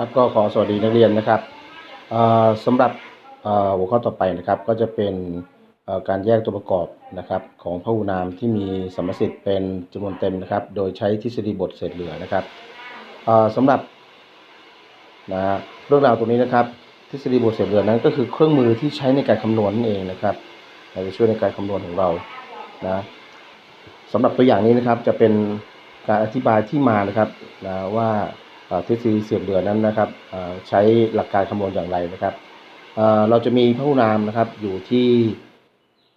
ครับก็ขอสวัสดีนักเรียนนะครับสำหรับหัวข้อต่อไปนะครับก็จะเป็นการแยกตัวประกอบนะครับของพหูนามที่มีสมสิทธิ์เป็นจำนวนเต็มนะครับ โดยใช้ทฤษฎีบทเศษเหลือนะครับสำหรับนะเรื่องราวตรงนี้นะครับ ทฤษฎีบทเศษเหลือนั้นก็คือเครื่องมือที่ใช้ในการคำนวณนั่นเองนะครับจะช่วยในการคำนวณของเรานะสำหรับตัวอย่างนี้นะครับจะเป็นการอธิบายที่มานะครับนะว่า ทฤษฎีเสียบเหลือนั้นนะครับใช้หลักการคำนวณอย่างไรนะครับเราจะมีพหุนามนะครับอยู่ที่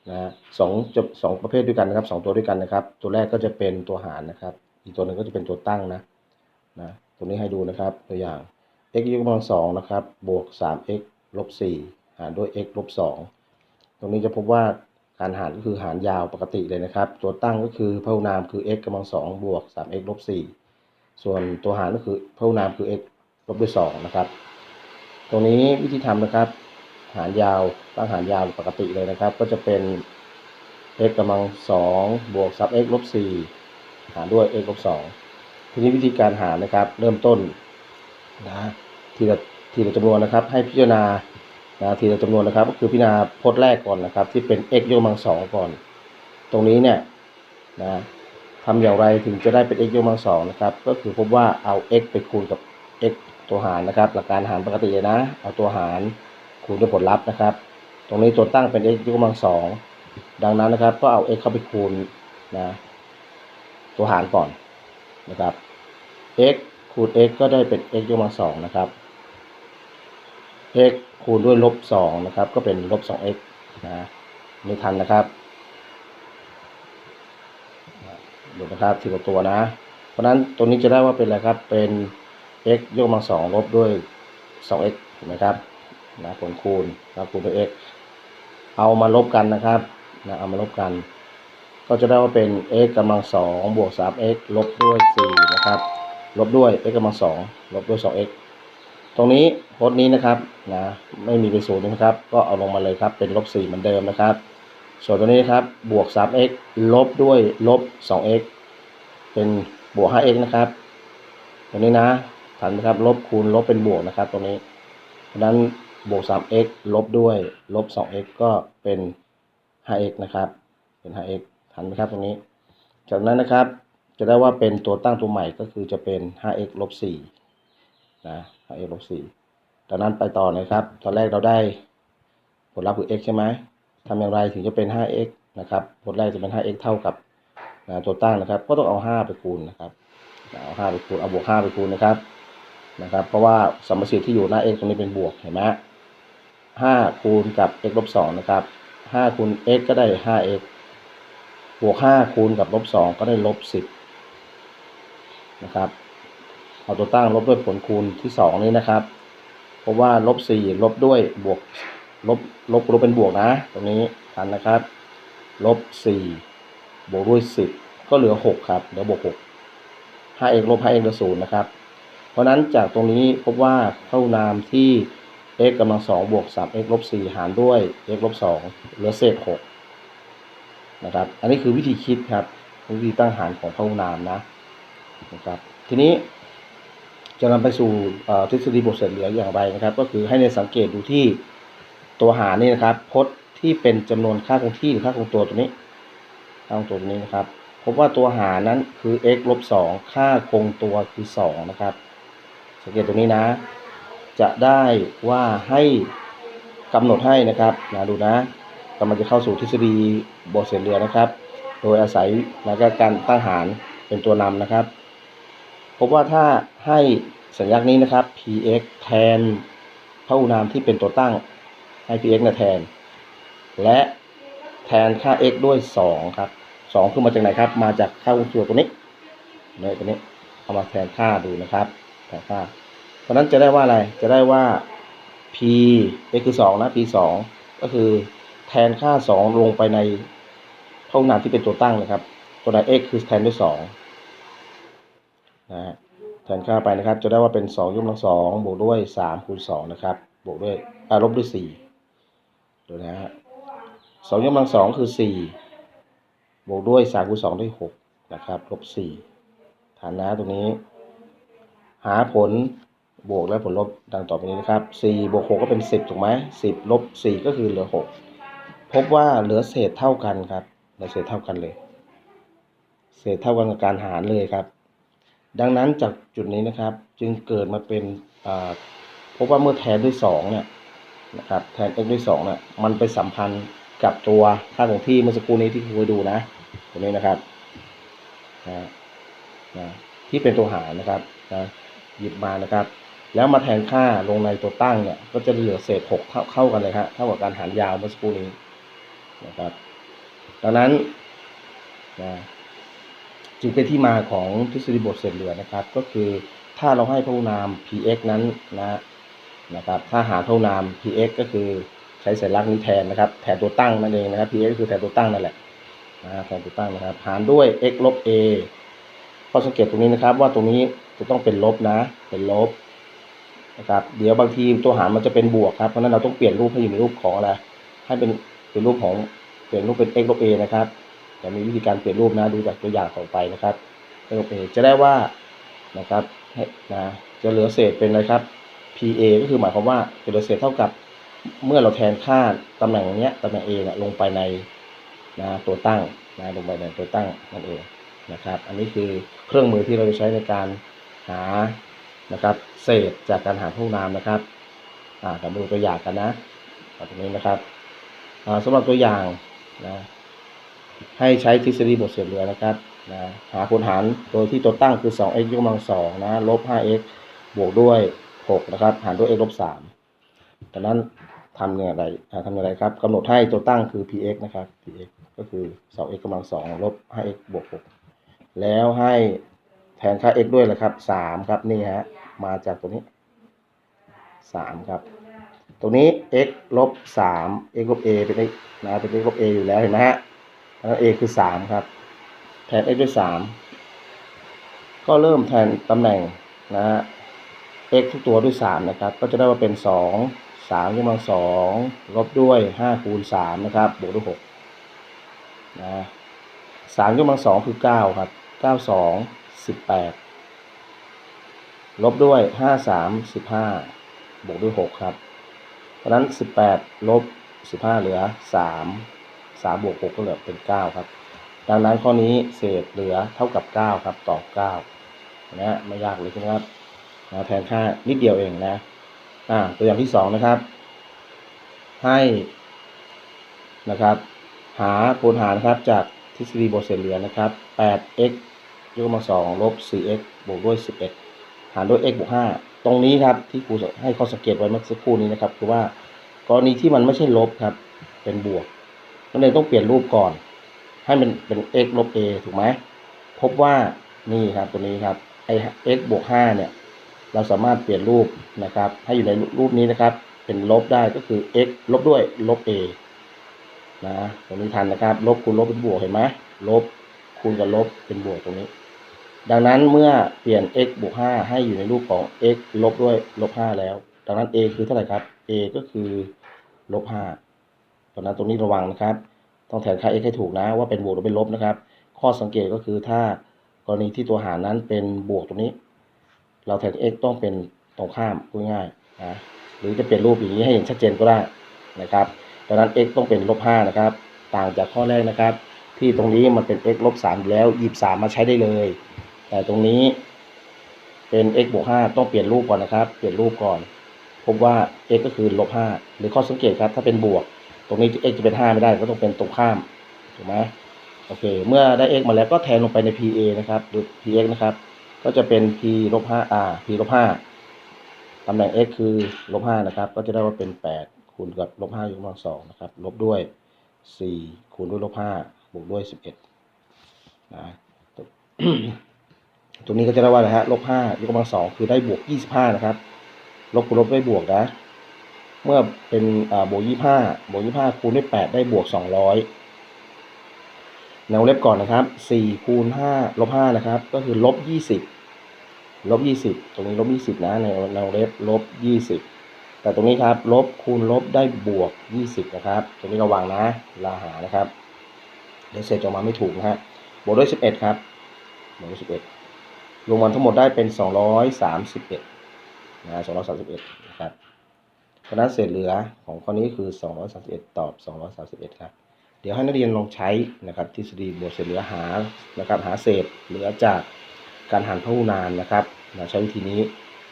นะสองจะสองประเภทด้วยกันนะครับสองตัวด้วยกันนะครับ ตัวแรกก็จะเป็นตัวหารนะครับ อีกตัวหนึ่งก็จะเป็นตัวตั้งนะนะตรงนี้ให้ดูนะครับตัวอย่าง x ยกกำลังสองนะครับบวก 3x ลบ4หารด้วย x ลบ2ตรงนี้จะพบว่าการหารก็คือหารยาวปกติเลยนะครับ ตัวตั้งก็คือพหุนามคือ x กำลังสองบวก 3x ลบ4 ส่วนตัวหารก็คือพหุนามคือ x ลบด้วย2นะครับ ตรงนี้วิธีทำนะครับ หารยาวตั้งหารยาวปกติเลยนะครับ ก็จะเป็น x กำลัง2บวก 3x ลบ4หารด้วย x ลบ2ทีนี้วิธีการหารนะครับ เริ่มต้นนะทีละทีละจำนวนนะครับ ให้พิจารณานะทีละจำนวนนะครับ ก็คือพิจารณาพจน์แรกก่อนนะครับ ที่เป็น x ยกกำลังสองก่อน ตรงนี้เนี่ยนะ ทำอย่างไรถึงจะได้เป็น x ยกกำลังสองนะครับ ก็คือพบว่าเอา x ไปคูณกับ x ตัวหารนะครับ หลักการหารปกตินะ เอาตัวหารคูณด้วยผลลัพธ์นะครับ ตรงนี้ตัวตั้งเป็น x ยกกำลังสองดังนั้นนะครับ ก็เอา x เข้าไปคูณนะตัวหารก่อนนะครับ x คูณ x ก็ได้เป็น x ยกกำลังสองนะครับ x คูณด้วยลบสองนะครับ ก็เป็นลบสอง x นะไม่ทันนะครับ ดูนะครับทีละตัวนะ เพราะฉะนั้นตัวนี้จะได้ว่าเป็นอะไรครับ เป็น x ยกกำลังสองลบด้วย 2x เห็นไหมครับนะผลคูณนะคูณด้วย x เอามาลบกันนะครับนะเอามาลบกัน ก็จะได้ว่าเป็น x กำลังสองบวก 3x ลบด้วย4นะครับลบด้วย x กำลังสองลบด้วย 2x ตรงนี้โพจน์นี้นะครับนะไม่มีเป็นศูนย์นะครับ ก็เอาลงมาเลยครับเป็นลบ4เหมือนเดิมนะครับ ส่วนตัวนี้ครับบวก 3x ลบด้วยลบ 2x เป็นบวก 5x นะครับ ตัวนี้นะทันไหมครับลบคูณลบเป็นบวกนะครับตรงนี้เพราะนั้นบวก 3x ลบด้วยลบ 2x ก็เป็น 5x นะครับ เป็น 5x ทันไหมครับตรงนี้ จากนั้นนะครับจะได้ว่าเป็นตัวตั้งตัวใหม่ก็คือจะเป็น 5x ลบ4นะ 5x ลบ4จากนั้นไปต่อนะครับ ตอนแรกเราได้ผลลัพธ์คือ x ใช่ไหม ทำอย่างไรถึงจะเป็น 5x นะครับผลแรกจะเป็น 5x เท่ากับนะตัวตั้งนะครับ ก็ต้องเอา 5 ไปคูณนะครับเอา5ไปคูณเอาบวก 5 ไปคูณนะครับนะครับ เพราะว่าสมมติที่อยู่หน้า x ตรงนี้เป็นบวกเห็นไหม5คูณกับ x ลบ2นะครับ5คูณ x ก็ได้ 5x บวก 5 คูณกับลบ2ก็ได้ลบ 10นะครับเอาตัวตั้งลบด้วยผลคูณที่ 2 นี้นะครับ เพราะว่าลบ4ลบด้วยบวก ลบลบลบเป็นบวกนะ ตรงนี้ทันนะครับลบสี่บวกด้วยสิบก็เหลือหกครับเหลือบวกหกห้าเอกลบห้าเอกเหลือศูนย์นะครับ เพราะนั้นจากตรงนี้พบว่าเข้านามที่ x กำลังสองบวกสาม x ลบสี่หารด้วย x ลบสองเหลือเศษหกนะครับ อันนี้คือวิธีคิดครับ วิธีตั้งหารของเข้านามนะนะครับ ทีนี้จะนำไปสู่ทฤษฎีบทเสร็จเหลืออย่างไรนะครับ ก็คือให้ในสังเกตดูที่ ตัวหารนี่นะครับพจน์ที่เป็นจำนวนค่าคงที่หรือค่าคงตัวตัวนี้ค่าคงตัวตัวนี้นะครับ พบว่าตัวหารนั้นคือ x ลบสองค่าคงตัวคือสองนะครับ สังเกตตรงนี้นะ จะได้ว่าให้กำหนดให้นะครับนะดูนะกำลังจะเข้าสู่ทฤษฎีบทเศษเหลือนะครับ โดยอาศัยแล้วก็การตั้งหารเป็นตัวนำนะครับ พบว่าถ้าให้สัญลักษณ์นี้นะครับ px แทนพหุนามที่เป็นตัวตั้ง ให้ px นะแทน และแทนค่า x ด้วย 2 ครับ 2 คือมาจากไหนครับ มาจากค่าวงตัวตัวนี้เนี่ยตัวนี้เอามาแทนค่าดูนะครับ แทนค่า เพราะนั้นจะได้ว่าอะไร จะได้ว่า p x คือ 2 นะ p 2 ก็คือแทนค่า 2 ลงไปในพหุนามที่เป็นตัวตั้งนะครับ ตัวไหน x คือแทนด้วย 2 นะฮะแทนค่าไปนะครับ จะได้ว่าเป็น 2ยกกำลังสองบวกด้วย 3 คูณ 2 นะครับ บวกด้วยลบด้วย 4 ดูนะฮะสองยกกำลังสองคือสี่บวกด้วยสามคูณสองได้หกนะครับลบสี่ฐานนะตรงนี้ หาผลบวกและผลลบดังต่อไปนี้นะครับสี่บวกหกก็เป็นสิบถูกไหมสิบลบสี่ก็คือเหลือหกพบว่าเหลือเศษเท่ากันครับเหลือเศษเท่ากันเลย เศษเท่ากันกับการหารเลยครับ ดังนั้นจากจุดนี้นะครับ จึงเกิดมาเป็นพบว่าเมื่อแทนด้วยสองเนี่ย นะครับแทน x ด้วยสองเนี่ยมันไปสัมพันธ์กับตัวค่าของที่เมื่อสักครู่นี้ที่ครูให้ดูนะตรงนี้นะครับนะนะที่เป็นตัวหารนะครับนะหยิบมานะครับ แล้วมาแทนค่าลงในตัวตั้งเนี่ย ก็จะเหลือเศษหกเท่าเข้ากันเลยฮะเท่ากับการหารยาวเมื่อสักครู่นี้นะครับดังนั้นนะจึงเป็นที่มาของทฤษฎีบทเศษเหลือนะครับ ก็คือถ้าเราให้พหุนาม px นั้นนะ นะครับถ้าหาพหุนาม px ก็คือใช้สัญลักษณ์นี้แทนนะครับแทนตัวตั้งนั่นเองนะครับ px ก็คือแทนตัวตั้งนั่นแหละนะแทนตัวตั้งนะครับ หารด้วย x ลบ a ข้อสังเกตตรงนี้นะครับ ว่าตรงนี้จะต้องเป็นลบนะ เป็นลบนะครับเดี๋ยวบางทีตัวหารมันจะเป็นบวกครับเพราะนั้นเราต้องเปลี่ยนรูปให้อยู่ในรูปของอะไรให้เป็นเป็นรูปของเปลี่ยนรูปเป็น x ลบ a นะครับจะมีวิธีการเปลี่ยนรูปนะดูจากตัวอย่างต่อไปนะครับ x ลบ a จะได้ว่านะครับนะจะเหลือเศษเป็นอะไรครับ pa ก็คือหมายความว่าเหลือเศษเท่ากับเมื่อเราแทนค่าตำแหน่งเนี้ยตำแหน่ง a เนี่ยลงไปในนะตัวตั้งนะลงไปในตัวตั้งนั่นเองนะครับ อันนี้คือเครื่องมือที่เราจะใช้ในการหานะครับเศษจากการหาพหุนามนะครับอ่ากับดูตัวอย่างกันนะตรงนี้นะครับอ่าสำหรับตัวอย่างนะให้ใช้ทฤษฎีบทเศษเหลือนะครับนะหาคูณหารโดยที่ตัวตั้งคือ 2x ยกกำลังสองนะลบ 5x บวกด้วย 6นะครับ หารด้วย x ลบ3ดังนั้นทำอย่างไรทำอย่างไรครับกำหนดให้ตัวตั้งคือ px นะครับ px ก็คือ 2x กำลังสองลบ 5x บวก 6 แล้วให้แทนค่า x ด้วยแหละครับ 3 ครับนี่ฮะ มาจากตัวนี้สามครับ ตรงนี้ x ลบสาม x ลบ a เป็น x นะเป็น x ลบ a อยู่แล้วเห็นไหมฮะแล้ว a คือสามครับ แทน x ด้วยสามก็เริ่มแทนตำแหน่งนะฮะ x ทุกตัวด้วยสามนะครับ ก็จะได้ว่าเป็นสองสามยกกำลังสองลบด้วยห้าคูณสามนะครับ บวกด้วยหกนะสามยกกำลังสองคือเก้าครับเก้าสองสิบแปดลบด้วยห้าสามสิบห้าบวกด้วยหกครับ เพราะนั้นสิบแปดลบสิบห้าเหลือสามสามบวกหกก็เหลือเป็นเก้าครับ ดังนั้นข้อนี้เศษเหลือเท่ากับเก้าครับ ตอบเก้านะฮะไม่ยากเลยใช่ไหมครับ นะแทนค่านิดเดียวเองนะ อ่า ตัวอย่างที่สองนะครับ ให้นะครับ หาคูณหารนะครับจากทฤษฎีโบเศษเหลือนะครับ 8x ยกกำลังสองลบ 4x บวกด้วย 11 หารด้วย x บวก 5 ตรงนี้ครับที่ครูให้ข้อสังเกตไว้เมื่อสักครู่นี้นะครับ คือว่ากรณีที่มันไม่ใช่ลบครับ เป็นบวกนั่นเองต้องเปลี่ยนรูปก่อน ให้มันเป็น x ลบ a ถูกไหม พบว่านี่ครับตัวนี้ครับไอ x บวก 5 เนี่ย เราสามารถเปลี่ยนรูปนะครับ ให้อยู่ในรูปนี้นะครับ เป็นลบได้ก็คือ x ลบด้วยลบ a นะตรงนี้ทันนะครับ ลบคูณลบเป็นบวกเห็นไหมลบคูณกับลบเป็นบวกตรงนี้ ดังนั้นเมื่อเปลี่ยน x บวก5ให้อยู่ในรูปของ x ลบด้วยลบ5แล้ว ดังนั้น a คือเท่าไหร่ครับ a ก็คือลบ5ตอนนั้นตรงนี้ระวังนะครับ ต้องแทนค่า x ให้ถูกนะว่าเป็นบวกหรือเป็นลบนะครับ ข้อสังเกตก็คือถ้ากรณีที่ตัวหารนั้นเป็นบวกตรงนี้ เราแทน x ต้องเป็นตรงข้ามพูดง่ายนะหรือจะเปลี่ยนรูปอย่างนี้ให้เห็นชัดเจนก็ได้นะครับดังนั้น x ต้องเป็นลบ5นะครับ ต่างจากข้อแรกนะครับ ที่ตรงนี้มันเป็น x ลบ3แล้วหยิบ3มาใช้ได้เลย แต่ตรงนี้เป็น x บวก5ต้องเปลี่ยนรูปก่อนนะครับ เปลี่ยนรูปก่อน พบว่า x ก็คือลบ5หรือข้อสังเกตครับ ถ้าเป็นบวก ตรงนี้ x จะเป็น 5 ไม่ได้ก็ต้องเป็นตรงข้ามถูกไหมโอเค เมื่อได้ x มาแล้วก็แทนลงไปใน pa นะครับหรือ px นะครับ ก็จะเป็น p ลบ 5r p ลบ 5ตำแหน่ง x คือลบ 5 นะครับ ก็จะได้ว่าเป็น 8 คูณกับลบ 5 ยกกำลัง2นะครับ ลบด้วย 4 คูณด้วยลบ 5 บวกด้วย 11 นะตรงนี้ก็จะได้ว่าอะไรฮะลบ 5 ยกกำลัง2คือได้บวก 25 นะครับ ลบคูณลบได้บวกนะ เมื่อเป็นบวก 25 บวก 25 คูณด้วย 8 ได้บวก 200 ในวงเล็บก่อนนะครับ4คูณ5ลบ5นะครับ ก็คือลบ20ลบ20 ตรงนี้ลบ20นะในในวงเล็บลบ20 แต่ตรงนี้ครับลบคูณลบได้บวก 20 นะครับ ตรงนี้ระวังนะลาหานะครับ เดี๋ยวเศษออกมาไม่ถูกนะฮะบวกด้วย 11 ครับบวกด้วย11รวมมันทั้งหมดได้เป็น 231นะ231 นะครับคพระนนเศษเหลือของข้อนี้คือ 231 ตอบ 231 ครับ เดี๋ยวให้นักเรียนลองใช้นะครับทฤษฎีบวกเศษเหลือหานะครับหาเศษเหลือจากการหารพหุนานนะครับใช้วิธีนี้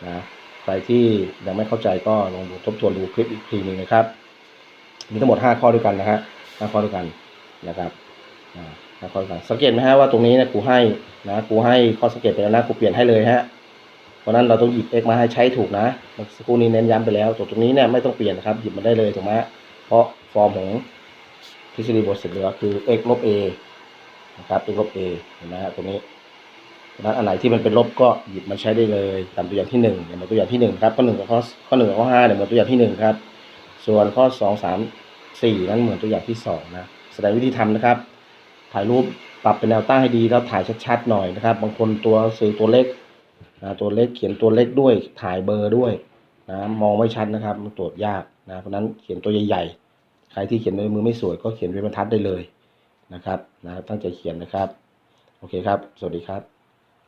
นะใครที่ยังไม่เข้าใจก็ลองดูทบทวนดูคลิปอีกทีหนึ่งนะครับ มีทั้งหมด 5 ข้อด้วยกันนะฮะ5ข้อด้วยกันนะครับห้าข้อด้วยกันสังเกตไหมฮะว่าตรงนี้นี่ยครูให้นะครูให้ข้อสังเกตไปแล้วนะครูเปลี่ยนให้เลยฮะเพราะนั้นเราต้องหยิบ x มาให้ใช้ถูกนะสักครู่นี้เน้นย้ำไปแล้วตัวตรงนี้เนี่ยไม่ต้องเปลี่ยนนะครับหยิบมาได้เลยถูกไหมเพราะฟอร์มของ ทฤษฎีบทเสร็จเหลือคือ x ลบ a นะครับ x ลบ a เห็นไหมฮะตรงนี้ดังนั้นอันไหนที่มันเป็นลบก็หยิบมาใช้ได้เลยตามตัวอย่างที่หนึ่งอย่างเหมือนตัวอย่างที่หนึ่งครับข้อหนึ่งกับข้อข้อหนึ่งกับข้อห้าเนี่ยเหมือนตัวอย่างที่หนึ่งครับ ส่วนข้อสองสามสี่นั้นเหมือนตัวอย่างที่สองนะแสดงวิธีทำนะครับ ถ่ายรูปปรับเป็นแนวตั้งให้ดีแล้วถ่ายชัดๆหน่อยนะครับ บางคนตัวสื่อตัวเล็กนะตัวเล็กเขียนตัวเล็กด้วยถ่ายเบอร์ด้วยนะมองไม่ชัดนะครับมันตรวจยากนะเพราะฉะนั้นเขียนตัวใหญ่ๆ ใครที่เขียนด้วยมือไม่สวยก็เขียนเป็นบรรทัดได้เลยนะครับนะตั้งใจเขียนนะครับ โอเคครับ สวัสดีครับ